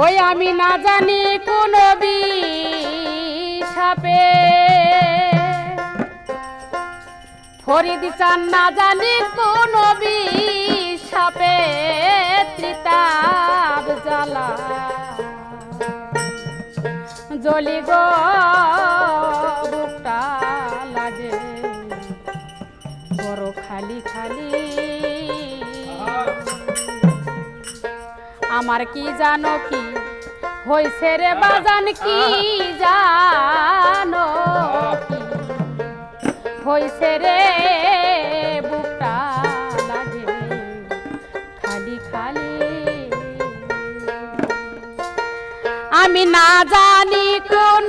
ওই আমি না জানি কোন সাপে ফরিদ চান না জানি কোন সাপে ত্রিতাব জ্বালা। জলি গো লাগে। বড় খালি খালি আমার কি জানো কি? হইছে রে বাজান কি জানো কি? হইছে রে বুকটা আমি না জানি কোন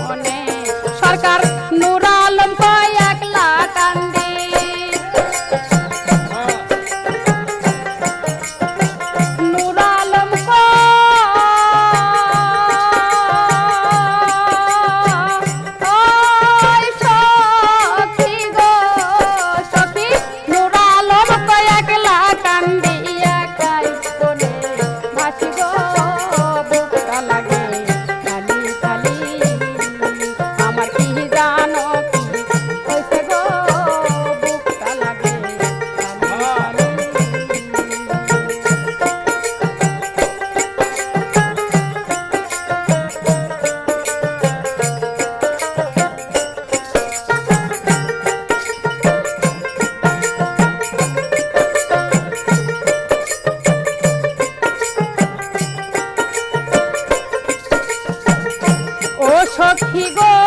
মনে সরকার সখী গো।